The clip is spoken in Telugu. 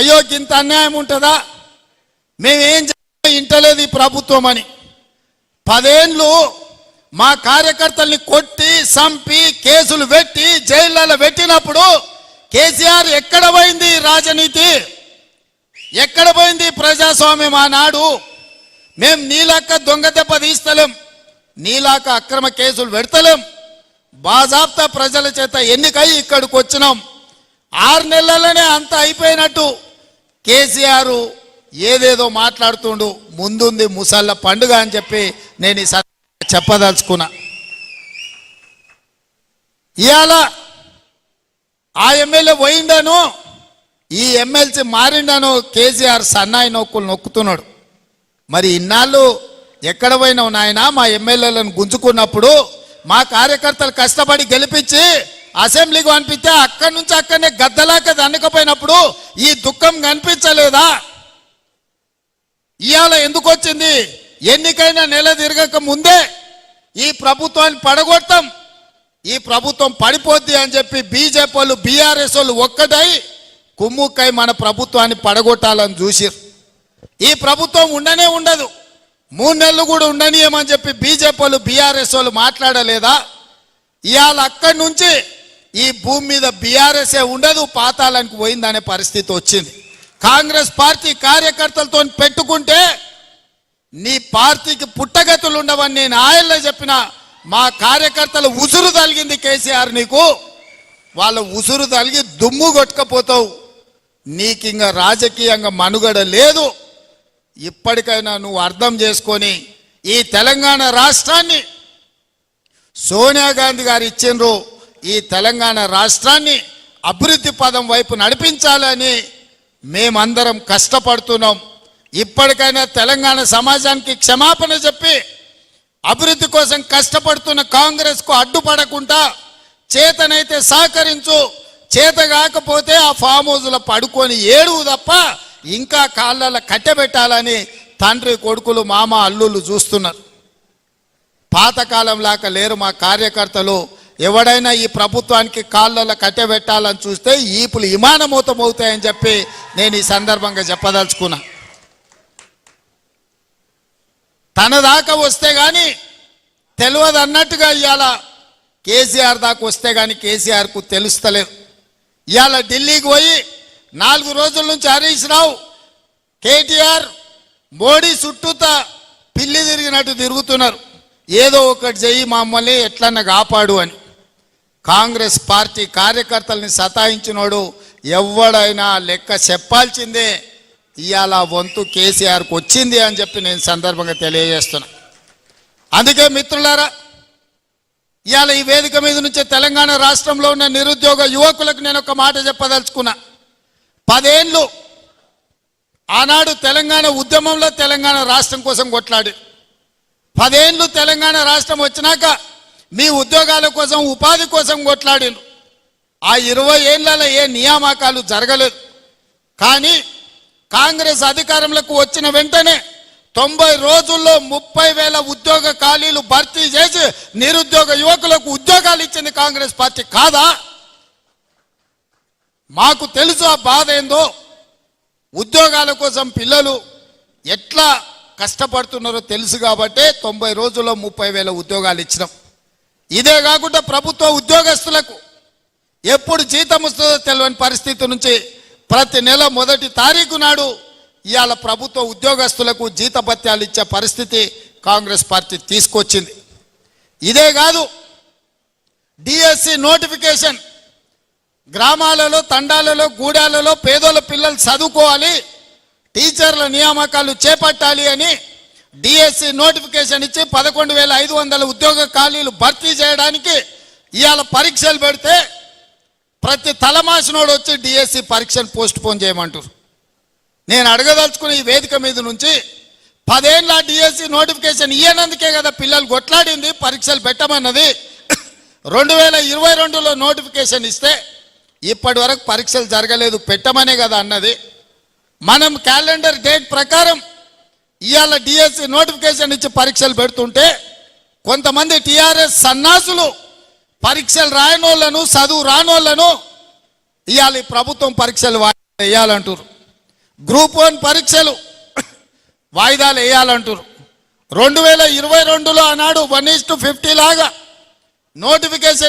అయ్యో ఇంత అన్యాయం ఉంటుందా? మేమేం చేయాలో ఇంటలేదు ఈ ప్రభుత్వం అని. పదేండ్లు మా కార్యకర్తల్ని కొట్టి చంపి కేసులు పెట్టి జైళ్ళలో పెట్టినప్పుడు కేసీఆర్ ఎక్కడ పోయింది రాజనీతి? ఎక్కడ పోయింది ప్రజాస్వామ్యం ఆనాడు? మేము నీలాక దొంగ దెబ్బ తీస్తలేం నీలాక అక్రమ కేసులు పెడతలేం. బాజాబ్తా ప్రజల చేత ఎన్నికై ఇక్కడికి వచ్చినాం ఆరు నెలలనే అంత అయిపోయినట్టు. కేసీఆర్ ఏదేదో మాట్లాడుతుండు ముందుంది ముసళ్ళ పండుగ అని చెప్పి నేను ఈ చెప్పదలుచుకున్నా. ఇవాళ ఆ ఎమ్మెల్యే పోయిండను ఈ ఎమ్మెల్సీ మారిండను కేసీఆర్ సన్నాయి నొక్కులు నొక్కుతున్నాడు. మరి ఇన్నాళ్ళు ఎక్కడ పోయినావు నాయన? మా ఎమ్మెల్యేలను గుంజుకున్నప్పుడు మా కార్యకర్తలు కష్టపడి గెలిపించి అసెంబ్లీకి అనిపిస్తే అక్కడి నుంచి అక్కడనే గద్దలాక దండకపోయినప్పుడు ఈ దుఃఖం కనిపించలేదా? ఇవాళ ఎందుకు వచ్చింది? ఎన్నికైనా నెల తిరగక ముందే ఈ ప్రభుత్వాన్ని పడగొడతాం. ఈ ప్రభుత్వం పడిపోద్ది అని చెప్పి బీజేపీ వాళ్ళు బీఆర్ఎస్ వాళ్ళు ఒక్కటై కుమ్ముక్కై మన ప్రభుత్వాన్ని పడగొట్టాలని చూసిరు ఈ ప్రభుత్వం ఉండనే ఉండదు. మూడు నెలలు కూడా ఉండనీయమని చెప్పి బీజేపీ వాళ్ళు బీఆర్ఎస్ వాళ్ళు మాట్లాడలేదా? ఇవాళ అక్కడి నుంచి ఈ భూమి మీద బీఆర్ఎస్ఏ ఉండదు పాతాళానికి పోయిందనే పరిస్థితి వచ్చింది. కాంగ్రెస్ పార్టీ కార్యకర్తలతో పెట్టుకుంటే నీ పార్టీకి పుట్టగతులు ఉండవని నేను ఆయల్లో చెప్పిన మా కార్యకర్తలు ఉసురు తలిగింది కేసీఆర్ నీకు. వాళ్ళ ఉసురు తలిగి దుమ్ము కొట్టుకపోతావు. నీకు ఇంకా రాజకీయంగా మనుగడ లేదు. ఇప్పటికైనా నువ్వు అర్థం చేసుకొని ఈ తెలంగాణ రాష్ట్రాన్ని సోనియా గాంధీ గారు ఇచ్చిండ్రు. ఈ తెలంగాణ రాష్ట్రాన్ని అభివృద్ధి పదం వైపు నడిపించాలని మేమందరం కష్టపడుతున్నాం. ఇప్పటికైనా తెలంగాణ సమాజానికి క్షమాపణ చెప్పి అభివృద్ధి కోసం కష్టపడుతున్న కాంగ్రెస్కు అడ్డుపడకుండా చేతనైతే సహకరించు చేత కాకపోతే ఆ ఫామ్ హౌస్లో పడుకొని ఏడువు తప్ప ఇంకా కాళ్ళలో కట్టెబెట్టాలని తండ్రి కొడుకులు మామ అల్లుళ్ళు చూస్తున్నారు. పాతకాలం లాగా లేరు మా కార్యకర్తలు. ఎవడైనా ఈ ప్రభుత్వానికి కాళ్ళలో కట్టెబెట్టాలని చూస్తే ఈపులు ఇమానమూతమవుతాయని చెప్పి నేను ఈ సందర్భంగా చెప్పదలుచుకున్నా. తన దాకా వస్తే కానీ తెలియదు అన్నట్టుగా ఇవాళ కేసీఆర్ దాకా వస్తే కానీ కేసీఆర్కు తెలుస్తలేదు. ఇవాళ ఢిల్లీకి పోయి నాలుగు రోజుల నుంచి హరీష్ రావు కేటీఆర్ మోడీ చుట్టూతా పిల్లి తిరిగినట్టు తిరుగుతున్నారు. ఏదో ఒకటి చెయ్యి మమ్మల్ని ఎట్లన్నా కాపాడు అని. కాంగ్రెస్ పార్టీ కార్యకర్తల్ని సతాయించినోడు ఎవడైనా లెక్క చెప్పాల్సిందే. ఇవాళ వంతు కేసీఆర్కి వచ్చింది అని చెప్పి నేను సందర్భంగా తెలియజేస్తున్నా. అందుకే మిత్రులారా ఇవాళ ఈ వేదిక మీద నుంచి తెలంగాణ రాష్ట్రంలో ఉన్న నిరుద్యోగ యువకులకు నేను ఒక మాట చెప్పదలుచుకున్నా. పదేళ్ళు ఆనాడు తెలంగాణ ఉద్యమంలో తెలంగాణ రాష్ట్రం కోసం కొట్లాడి. పదేళ్ళు తెలంగాణ రాష్ట్రం వచ్చినాక మీ ఉద్యోగాల కోసం ఉపాధి కోసం కొట్లాడిను ఆ ఇరవై ఏళ్ళలో ఏ నియామకాలు జరగలేదు. కానీ కాంగ్రెస్ అధికారంలోకి వచ్చిన వెంటనే తొంభై రోజుల్లో ముప్పై వేల ఉద్యోగ ఖాళీలు భర్తీ చేసి నిరుద్యోగ యువకులకు ఉద్యోగాలు ఇచ్చింది కాంగ్రెస్ పార్టీ కాదా? మాకు తెలుసు ఆ బాధ ఏందో. ఉద్యోగాల కోసం పిల్లలు ఎట్లా కష్టపడుతున్నారో తెలుసు కాబట్టే తొంభై రోజుల్లో ముప్పై వేల ఉద్యోగాలు ఇచ్చినాం. ఇదే కాకుండా ప్రభుత్వ ఉద్యోగస్తులకు ఎప్పుడు జీతం వస్తుందో తెలియని పరిస్థితి నుంచి ప్రతి నెల మొదటి తారీఖు నాడు ఇవాళ ప్రభుత్వ ఉద్యోగస్తులకు జీతభత్యాలు ఇచ్చే పరిస్థితి కాంగ్రెస్ పార్టీ తీసుకొచ్చింది. ఇదే కాదు డిఎస్సి నోటిఫికేషన్ గ్రామాలలో తండాలలో గూడాలలో పేదోళ్ళ పిల్లలు చదువుకోవాలి టీచర్ల నియామకాలు చేపట్టాలి అని డిఎస్సి నోటిఫికేషన్ ఇచ్చి పదకొండు వేల ఐదు వందల ఉద్యోగ ఖాళీలు భర్తీ చేయడానికి ఇవాళ పరీక్షలు పెడితే ప్రతి తలమాసినోడు వచ్చి డిఎస్సి పరీక్షను పోస్ట్ పోన్ చేయమంటారు. నేను అడగదలుచుకుని ఈ వేదిక మీద నుంచి పదేళ్ళ డిఎస్సి నోటిఫికేషన్ ఇయ్యనందుకే కదా పిల్లలు కొట్లాడింది పరీక్షలు పెట్టమన్నది. రెండు వేల ఇరవై రెండులో నోటిఫికేషన్ ఇస్తే ఇప్పటి వరకు పరీక్షలు జరగలేదు పెట్టమనే కదా అన్నది. మనం క్యాలెండర్ డేట్ ప్రకారం ఇవాళ డిఎస్సి నోటిఫికేషన్ ఇచ్చి పరీక్షలు పెడుతుంటే కొంతమంది టిఆర్ఎస్ సన్నాసులు పరీక్షలు రాయనోళ్ళను చదువు రానోళ్ళను ఇవాళ ఈ ప్రభుత్వం పరీక్షలు వాయిదాలు వేయాలంటారు గ్రూప్ వన్ పరీక్షలు వాయిదాలు వేయాలంటారు రెండు వేల ఇరవై రెండులో ఆనాడు వన్ ఈస్ టు ఫిఫ్టీ లాగా నోటిఫికేషన్